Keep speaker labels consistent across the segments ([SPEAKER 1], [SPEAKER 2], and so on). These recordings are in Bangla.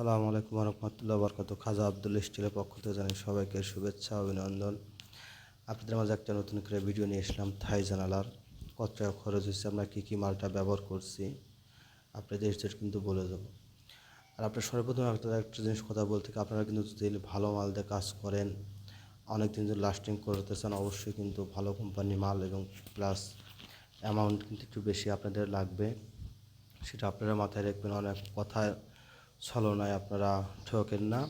[SPEAKER 1] সালামু আলাইকুম রহমতুল্লাহ বরকত খাজা আব্দুল স্টিলের পক্ষ থেকে জানাই সবাইকে শুভেচ্ছা, অভিনন্দন। আপনাদের মাঝে একটা নতুন করে ভিডিও নিয়ে এসলাম থাই জানালার। কত টাকা খরচ হচ্ছে আমরা কী কী মালটা ব্যবহার করছি, আপনাদের স্টেট কিন্তু বলে দেবো। আর আপনার সর্বপ্রথম একটা একটা জিনিস কথা বলতে আপনারা কিন্তু যদি ভালো মাল দিয়ে কাজ করেন অনেক দিন যদি লাস্টিং করতে চান অবশ্যই কিন্তু ভালো কোম্পানি মাল এবং প্লাস অ্যামাউন্ট কিন্তু একটু বেশি আপনাদের লাগবে। সেটা আপনারা মাথায় রাখবেন, অনেক কথা ছলনায় আপনারা ঠকেন না।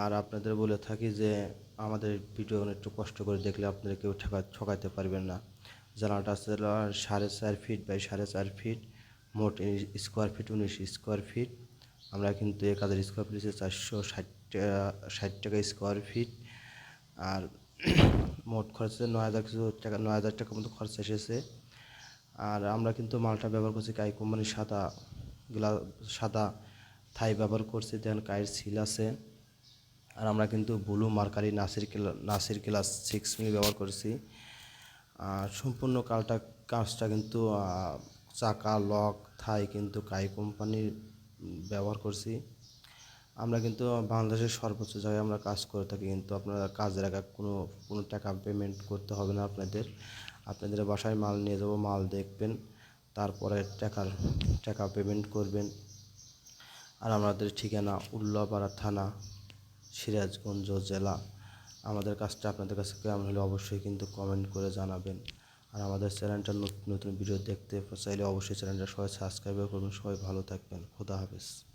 [SPEAKER 1] আর আপনাদের বলে থাকি যে, আমাদের ভিডিও একটু কষ্ট করে দেখলে আপনারা কেউ ঠকা, ঠকাইতে পারবেন না। জানালাটা আছে সাড়ে চার ফিট বাই সাড়ে চার ফিট মোট স্কোয়ার ফিট উনিশ স্কোয়ার ফিট আমরা কিন্তু এক হাজার স্কোয়ার ফিট হচ্ছে চারশো ষাট ষাট টাকা স্কোয়ার ফিট আর মোট খরচ নয় হাজার কিছু টাকা, নয় হাজার টাকার মতো খরচ এসেছে। আর আমরা কিন্তু মালটা ব্যবহার করছি কাই কোম্পানির সাদা, গ্লা, সাদা থাই ব্যবহার করছি, দেন কায়ের সিল আছে। আর আমরা কিন্তু ব্লু মার্কারি নাসির ক্লা- নাসির ক্লাস সিক্স মিলি ব্যবহার করছি। আর সম্পূর্ণ কালটা, কাজটা কিন্তু চাকা, লক, থাই কিন্তু কাই কোম্পানির ব্যবহার করছি। আমরা কিন্তু বাংলাদেশের সর্বোচ্চ জায়গায় আমরা কাজ করে থাকি, কিন্তু আপনারা কাজের আগে কোনো কোনো টাকা পেমেন্ট করতে হবে না আপনাদের। আপনাদের বাসায় মাল নিয়ে যাব, মাল দেখবেন, তারপরে টাকার, টাকা পেমেন্ট করবেন। আর আমাদের ঠিকানা উল্লাপাড়া থানা, সিরাজগঞ্জ জেলা। আমাদের কাজটা আপনাদের কাছে কেমন হলে অবশ্যই কিন্তু কমেন্ট করে জানাবেন। আর আমাদের চ্যানেলটা নতুন নতুন ভিডিও দেখতে চাইলে অবশ্যই চ্যানেলটা সবাই সাবস্ক্রাইব করবেন। সবাই ভালো থাকবেন। খোদা হাফেজ।